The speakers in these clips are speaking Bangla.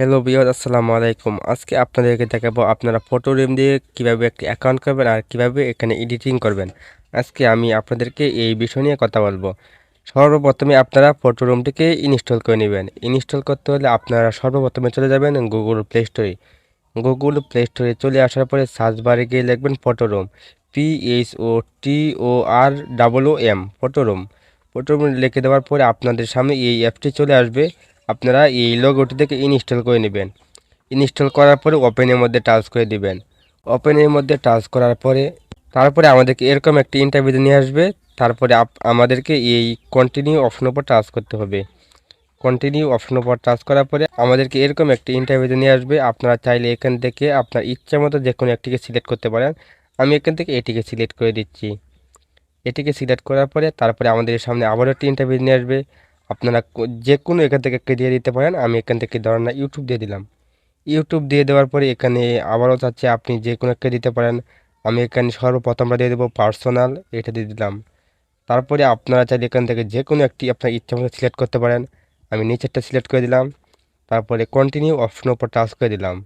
হ্যালো বিয়দ আসসালামু আলাইকুম। আজকে আপনাদেরকে দেখাবো আপনারা ফটো রেম দিয়ে কীভাবে একটি অ্যাকাউন্ট করবেন আর কীভাবে এখানে এডিটিং করবেন। আজকে আমি আপনাদেরকে এই বিষয় নিয়ে কথা বলব। সর্বপ্রথমে আপনারা ফটো রুমটিকে ইনস্টল করে নেবেন। ইনস্টল করতে হলে আপনারা সর্বপ্রথমে চলে যাবেন গুগল প্লে স্টোরে গুগল প্লে স্টোরে চলে আসার পরে সার্চ বারে গিয়ে লিখবেন photo room P H O T O R double O M photo room photo room লিখে দেওয়ার পরে আপনাদের সামনে এই অ্যাপটি চলে আসবে। আপনারা এই লোগোটি থেকে ইনস্টল করে নেবেন। ইনস্টল করার পরে ওপেনের মধ্যে টাচ করে দিবেন। ওপেনের মধ্যে টাচ করার পরে, তারপরে আমাদেরকে এরকম একটি ইন্টারভিউ নিয়ে আসবে। তারপরে আমাদেরকে এই কন্টিনিউ অপশনের উপর টাচ করতে হবে। কন্টিনিউ অপশনের উপর টাচ করার পরে আমাদেরকে এরকম একটি ইন্টারভিউ নিয়ে আসবে। আপনারা চাইলে এখান থেকে আপনার ইচ্ছা মতো যে কোনো একটিকে সিলেক্ট করতে পারেন। আমি এখান থেকে এটিকে সিলেক্ট করে দিচ্ছি। এটিকে সিলেক্ট করার পরে তারপরে আমাদের সামনে আবারও একটি ইন্টারভিউ নিয়ে আসবে। আপনারা যে কোনো এখান থেকে দিয়ে দিতে পারেন, আমি এখান থেকে ধরেন না ইউটিউব দিয়ে দিলাম। ইউটিউব দিয়ে দেওয়ার পরে এখানে আবারও চাচ্ছে আপনি যে কোনো একটা দিতে পারেন। আমি এখানে সর্বপ্রথমটা দিয়ে দেবো পার্সোনাল এটা দিয়ে দিলাম। তারপরে আপনারা চাইলে এখান থেকে যে কোনো একটি আপনার ইচ্ছা মতো সিলেক্ট করতে পারেন। আমি নিচেরটা সিলেক্ট করে দিলাম। তারপরে কন্টিনিউ অপশনের উপর টাচ করে দিলাম।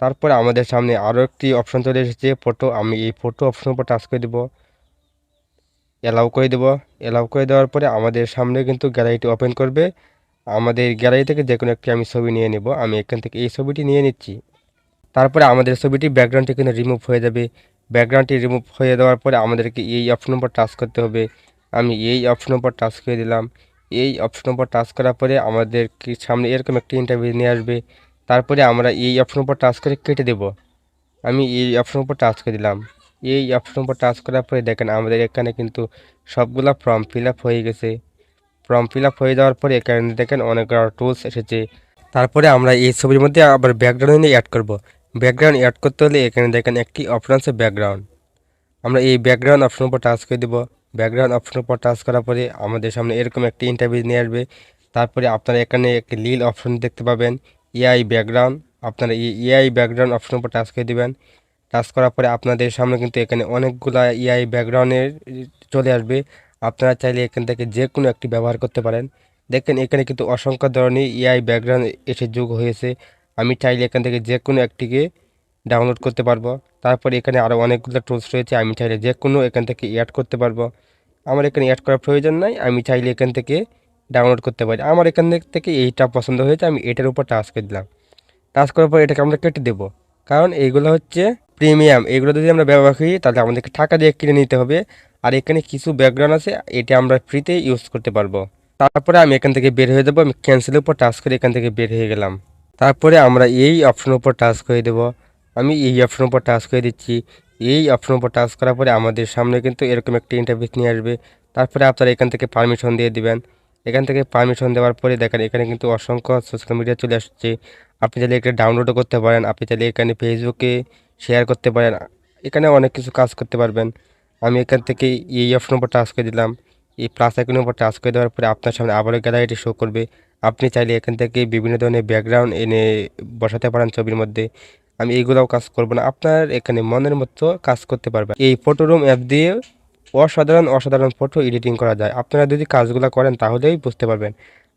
তারপরে আমাদের সামনে আরও একটি অপশন চলে এসেছে ফটো আমি এই ফটো অপশনের উপর টাচ করে দেবো। অ্যালাউ করে দেবো। অ্যালাউ করে দেওয়ার পরে আমাদের সামনে কিন্তু গ্যালারিটি ওপেন করবে। আমাদের গ্যালারি থেকে যে কোনো একটি আমি ছবি নিয়ে নেব। আমি এখান থেকে এই ছবিটি নিয়ে নিচ্ছি। তারপরে আমাদের ছবিটি ব্যাকগ্রাউন্ডটি কিন্তু রিমুভ হয়ে যাবে। ব্যাকগ্রাউন্ডটি রিমুভ হয়ে দেওয়ার পরে আমাদেরকে এই অপশন উপর টাচ করতে হবে। আমি এই অপশন উপর টাচ করে দিলাম। এই অপশন উপর টাচ করার পরে আমাদের সামনে এরকম একটি ইন্টারভিউ নিয়ে আসবে। তারপরে আমরা এই অপশন উপর টাচ করে কেটে দেব। আমি এই অপশন উপর টাচ করে দিলাম। এই অপশন উপর টাচ করার পরে দেখেন আমাদের এখানে কিন্তু সবগুলা ফর্ম ফিল হয়ে গেছে। ফর্ম ফিল হয়ে যাওয়ার পরে এখানে দেখেন অনেকগুলো টুলস এসেছে। তারপরে আমরা এই ছবির মধ্যে আবার ব্যাকগ্রাউন্ড অ্যাড করব। ব্যাকগ্রাউন্ড অ্যাড করতে হলে এখানে দেখেন একটি অপশন আছে ব্যাকগ্রাউন্ড আমরা এই ব্যাকগ্রাউন্ড অপশন উপর টাচ করে দেব। ব্যাকগ্রাউন্ড অপশন উপর টাচ করার পরে আমাদের সামনে এরকম একটি ইন্টারভিউ নিয়ে আসবে। তারপরে আপনারা এখানে একটি লীল অপশন দেখতে পাবেন। এআই ব্যাকগ্রাউন্ড আপনারা এআই ব্যাকগ্রাউন্ড অপশন উপর টাচ করে দিবেন। টাচ করার পরে আপনাদের সামনে কিন্তু এখানে অনেকগুলা এআই ব্যাকগ্রাউন্ডের চলে আসবে। আপনারা চাইলে এখান থেকে যে কোনো একটি ব্যবহার করতে পারেন। দেখেন, এখানে কিন্তু অসংখ্য ধরনের এআই ব্যাকগ্রাউন্ড এসে যোগ হয়েছে। আমি চাইলে এখান থেকে যে কোনো একটিকে ডাউনলোড করতে পারব। তারপরে এখানে আরও অনেকগুলো টুলস রয়েছে। আমি চাইলে যে কোনো এখান থেকে অ্যাড করতে পারব। আমার এখানে অ্যাড করার প্রয়োজন নাই। আমি চাইলে এখান থেকে ডাউনলোড করতে পারি। আমার এখান থেকে এইটা পছন্দ হয়েছে। আমি এটার উপর টাচ করে দিলাম। টাচ করার পর এটাকে আমরা কেটে দেবো। কারণ এইগুলো হচ্ছে প্রিমিয়াম, এগুলো যদি আমরা ব্যবহার করি, তাহলে আমাদেরকে টাকা দিয়ে কিনে নিতে হবে। আর এখানে কিছু ব্যাকগ্রাউন্ড আছে, এটা আমরা ফ্রিতে ইউজ করতে পারব। তারপরে আমি এখান থেকে বের হয়ে যাব, আমি ক্যান্সেলের উপর টাচ করে এখান থেকে বের হয়ে গেলাম। তারপরে আমরা এই অপশনের উপর টাচ করে দেবো। আমি এই অপশনের উপর টাচ করে দিচ্ছি। এই অপশনের উপর টাচ করার পরে আমাদের সামনে কিন্তু এরকম একটি ইন্টারভিউ নিয়ে আসবে। তারপরে আপনারা এখান থেকে পারমিশন দিয়ে দিবেন। এখান থেকে পারমিশন দেওয়ার পরে দেখেন, এখানে কিন্তু অসংখ্য সোশ্যাল মিডিয়া চলে আসছে। আপনি চাইলে এটা ডাউনলোডও করতে পারেন। আপনি চাইলে এখানে ফেসবুকে শেয়ার করতে পারেন। এখানে অনেক কিছু কাজ করতে পারবেন। আমি এখান থেকে এই অপশন উপর টাচ করে দিলাম। এই প্লাস আইকনের উপর টাচ করে দেওয়ার পরে আপনার সামনে আবারও গ্যালারিটি শো করবে। আপনি চাইলে এখান থেকে বিভিন্ন ধরনের ব্যাকগ্রাউন্ড এনে বসাতে পারেন ছবির মধ্যে। আমি এইগুলোও কাজ করব না। আপনার এখানে মনের মতো কাজ করতে পারবেন। এই ফটো রুম অ্যাপ দিয়ে অসাধারণ অসাধারণ ফটো এডিটিং করা যায়। আপনারা যদি কাজগুলো করেন তাহলেই বুঝতে পারবেন।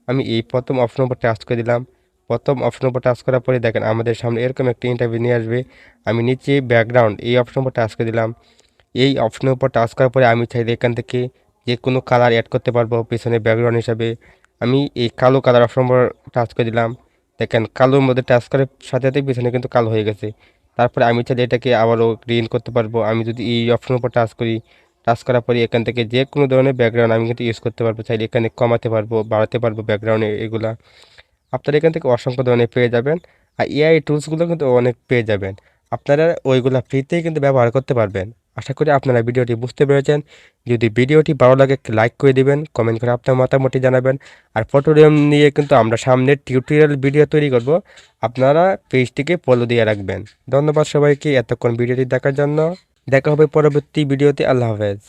আমি এই প্রথম অপশন উপর টাচ করে দিলাম। প্রথম অপশন উপর টাচ করার পরে দেখেন আমাদের সামনে এরকম একটা ইন্টারভিউ নিয়ে আসবে। আমি নিচে ব্যাকগ্রাউন্ড এই অপশন উপর টাচ করে দিলাম। এই অপশনের উপর টাচ করার পরে আমি চাইলে এখান থেকে যে কোনো কালার অ্যাড করতে পারব পিছনে ব্যাকগ্রাউন্ড হিসাবে। আমি এই কালো কালার অপশন উপর টাচ করে দিলাম। দেখেন কালোর মধ্যে টাচ করার সাথে সাথে পিছনে কিন্তু কালো হয়ে গেছে। তারপরে আমি চাইলে এটাকে আবারও গ্রিন করতে পারব। আমি যদি এই অপশনের উপর টাচ করি টাচ করার পরে এখান থেকে যে কোনো ধরনের ব্যাকগ্রাউন্ড আমি কিন্তু ইউজ করতে পারব। চাইলে এখানে কমাতে পারব, বাড়াতে পারব ব্যাকগ্রাউন্ডে এগুলা। আপনারা এখান থেকে অসংখ্য ধরনের পেয়ে যাবেন। আর এআই টুলসগুলো কিন্তু অনেক পেয়ে যাবেন। আপনারা ওইগুলো ফ্রিতেই কিন্তু ব্যবহার করতে পারবেন। আশা করি আপনারা ভিডিওটি বুঝতে পেরেছেন। যদি ভিডিওটি ভালো লাগে, একটি লাইক করে দিবেন কমেন্ট করে আপনার মতামতটি জানাবেন। আর ফটোরিয়াম নিয়ে কিন্তু আমরা সামনের টিউটোরিয়াল ভিডিও তৈরি করব। আপনারা পেজটিকে ফলো দিয়ে রাখবেন। ধন্যবাদ সবাইকে এতক্ষণ ভিডিওটি দেখার জন্য। দেখা হবে পরবর্তী ভিডিওতে। আল্লাহ হাফেজ।